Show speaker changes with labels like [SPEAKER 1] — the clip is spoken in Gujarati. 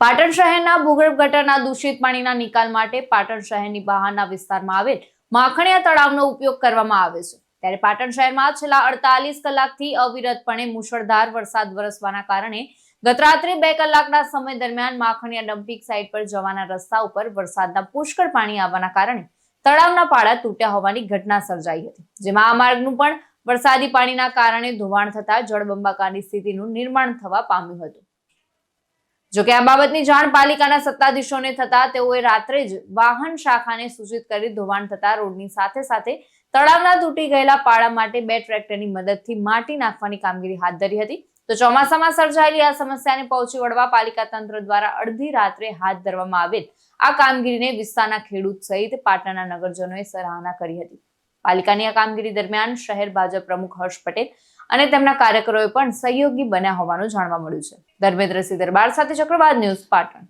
[SPEAKER 1] પાટણ શહેરના ભૂગર્ભ ગટરના દૂષિત પાણીના નિકાલ માટે પાટણ શહેરની બહારના વિસ્તારમાં આવેલ માખણીયા તળાવનો ઉપયોગ કરવામાં આવે છે. ત્યારે પાટણ શહેરમાં છેલ્લા અડતાલીસ કલાકથી અવિરતપણે મુશળધાર વરસાદ વરસવાના કારણે ગતરાત્રે બે કલાકના સમય દરમિયાન માખણીયા ડમ્પિંગ સાઇટ પર જવાના રસ્તા ઉપર વરસાદના પુષ્કળ પાણી આવવાના કારણે તળાવના પાળા તૂટ્યા હોવાની ઘટના સર્જાઈ હતી, જેમાં આ માર્ગનું પણ વરસાદી પાણીના કારણે ધોવાણ થતા જળબંબાકારની સ્થિતિનું નિર્માણ થવા પામ્યું હતું. જોકે આ બાબતની જાણ પાલિકાના સત્તાધીશોને થતા તેઓએ રાત્રે જ વાહન શાખાને સૂચિત કરી ધોવાણ થતા રોડની સાથે સાથે તળાવના તૂટી ગયેલા પાળા માટે બે ટ્રેક્ટરની મદદથી માટી નાખવાની કામગીરી હાથ ધરી હતી. તો ચોમાસામાં સર્જાયેલી આ સમસ્યાને પહોંચી વળવા પાલિકા તંત્ર દ્વારા અડધી રાત્રે હાથ ધરવામાં આવેલ આ કામગીરીને વિસ્તારના ખેડૂત સહિત પાટણના નગરજનોએ સરાહના કરી હતી. પાલિકાની આ કામગીરી દરમિયાન શહેર ભાજપ પ્રમુખ હર્ષ પટેલ અને તેમના કાર્યકરોએ પણ સહયોગી બન્યા હોવાનું જાણવા મળ્યું છે. ધર્મેન્દ્રસિંહ દરબાર સાથે ચક્રવાત ન્યૂઝ પાટણ.